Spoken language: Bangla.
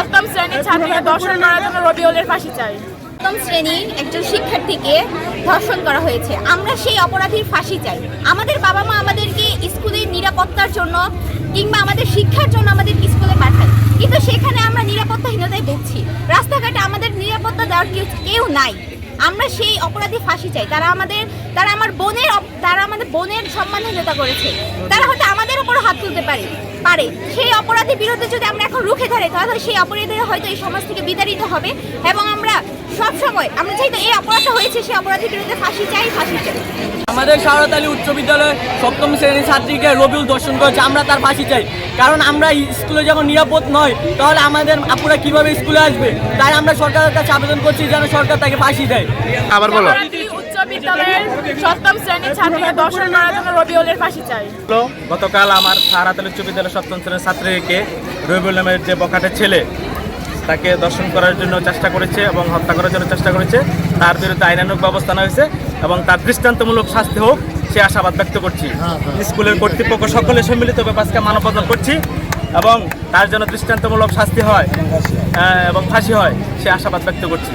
সপ্তম শ্রেণির ছাত্রীকে দর্শন করার জন্য রবিউলের ফাঁসি চাই। সপ্তম শ্রেণির একজন শিক্ষার্থীকে ধর্ষণ করা হয়েছে। আমরা সেই অপরাধীর ফাঁসি চাই। আমাদের বাবা মা আমাদেরকে স্কুলের নিরাপত্তার জন্য কিংবা আমাদের শিক্ষার জন্য আমাদের স্কুলে পাঠায়। কিন্তু সেখানে আমরা নিরাপত্তাহীনতায় ভুগছি। রাস্তাঘাটে আমাদের নিরাপত্তা দেওয়ার কেউ- কেউ নাই। আমরা সেই অপরাধী ফাঁসি চাই। তারা আমাদের, তারা আমার বোনের তারা আমাদের বোনের সম্মানহীনতা করেছে। তারা হয়তো আমাদের উপর হাত তুলতে পারে পারে। সেই অপরাধীর বিরুদ্ধে যদি আমরা এখন রুখে ধরে তাহলে সেই অপরাধীরা হয়তো এই সমাজ থেকে বিতাড়িত হবে এবং আমরা সব সময় আমরা চাই তো এই অপরাধটা হয়েছে সেই অপরাধীর বিরুদ্ধে ফাঁসি চাই ফাঁসি চাই। আমাদের শারদ আলী উচ্চ বিদ্যালয়ে সপ্তম শ্রেণির ছাত্রীকে রবিউল দর্শন করেছে আমরা তার ফাঁসি চাই। কারণ আমরা স্কুলে যখন নিরাপদ নয় তাহলে আমাদের আপুরা কীভাবে স্কুলে আসবে? তাই আমরা সরকারের কাছে আবেদন করছি যেন সরকার তাকে ফাঁসি দেয়। আবার বলো। জামালপুর উচ্চ বিদ্যালয়ের সপ্তম শ্রেণির ছাত্রীকে দর্শন করার জন্য রবিউলের ফাঁসি চাই। গতকাল আমার সাহারাতাল উচ্চ বিদ্যালয়ের সপ্তম শ্রেণির ছাত্রীকে রবিউল নামের যে বখাটে ছেলে তাকে দর্শন করার জন্য চেষ্টা করেছে এবং হত্যা করার জন্য চেষ্টা করেছে। তার বিরুদ্ধে আইনানুক ব্যবস্থা নেওয়া হয়েছে এবং তার দৃষ্টান্তমূলক শাস্তি হোক সে আশাবাদ ব্যক্ত করছি। স্কুলের কর্তৃপক্ষ সকলে সম্মিলিতভাবে আজকে মানববন্ধন করছি এবং তার জন্য দৃষ্টান্তমূলক শাস্তি হয় আহ, এবং ফাঁসি হয় সে আশাবাদ ব্যক্ত করছি।